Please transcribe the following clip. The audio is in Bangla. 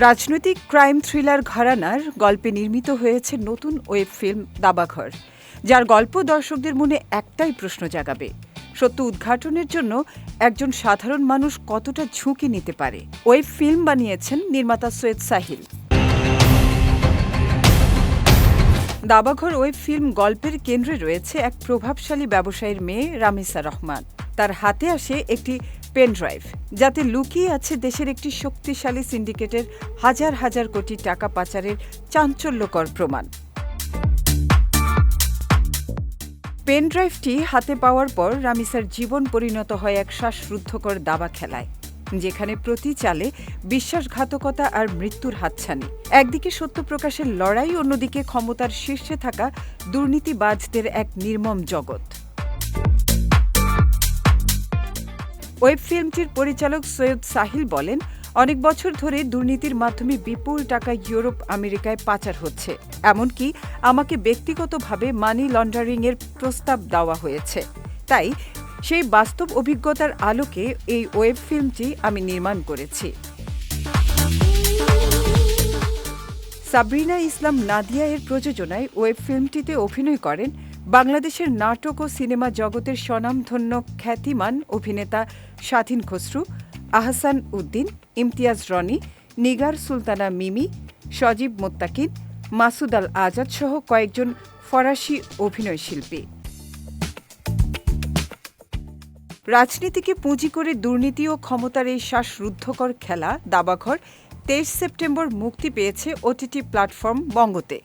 রাজনৈতিক ক্রাইম থ্রিলার ঘরানার গল্পে নির্মিত হয়েছে নতুন ওয়েব ফিল্ম দাবাঘর, যার গল্প দর্শকদের মনে একটাই প্রশ্ন জাগাবে। সত্য উদ্ঘাটনের জন্য একজন সাধারণ মানুষ কতটা ঝুঁকি নিতে পারে? ওয়েব ফিল্ম বানিয়েছেন নির্মাতা সৈয়দ সাহিল। দাবাঘর ওয়েব ফিল্ম গল্পের কেন্দ্রে রয়েছে এক প্রভাবশালী ব্যবসায়ীর মেয়ে রামিসা রহমান। তার হাতে আসে একটি পেন ড্রাইভ, যাতে লুকিয়ে আছে দেশের একটি শক্তিশালী সিন্ডিকেটের হাজার হাজার কোটি টাকা পাচারের চাঞ্চল্যকর প্রমাণ। পেন ড্রাইভটি হাতে পাওয়ার পর রামিসার জীবন পরিণত হয় এক শ্বাসরুদ্ধকর দাবা খেলায়, যেখানে প্রতি চালে বিশ্বাসঘাতকতা আর মৃত্যুর হাতছানি। একদিকে সত্য প্রকাশের লড়াই, অন্যদিকে ক্ষমতার শীর্ষে থাকা দুর্নীতিবাজদের এক নির্মম জগৎ। ওয়েব ফিল্মটির পরিচালক সৈয়দ সাহিল বলেন, অনেক বছর ধরে দুর্নীতির মাধ্যমে বিপুল টাকা ইউরোপ, আমেরিকায় পাচার হচ্ছে। এমনকি আমাকে ব্যক্তিগতভাবে মানি লন্ডারিংয়ের প্রস্তাব দেওয়া হয়েছে। তাই সেই বাস্তব অভিজ্ঞতার আলোকে এই ওয়েব ফিল্মটি আমি নির্মাণ করেছি। সাবরিনা ইসলাম নাদিয়া এর প্রযোজনায় ওয়েব ফিল্মটিতে অভিনয় করেন বাংলাদেশের নাটক ও সিনেমা জগতের স্বনামধন্য খ্যাতিমান অভিনেতা স্বাধীন খসরু, আহসান উদ্দিন, ইমতিয়াজ রনি, নিগার সুলতানা মিমি, সজীব মোত্তাকিন, মাসুদ আল আজাদ সহ কয়েকজন ফরাসি অভিনয়শিল্পী রাজনীতিকে পুঁজি করে দুর্নীতি ও ক্ষমতার এই শ্বাসরুদ্ধকর খেলা দাবাঘর তেইশ সেপ্টেম্বর মুক্তি পেয়েছে ওটিটি প্ল্যাটফর্ম বঙ্গতে।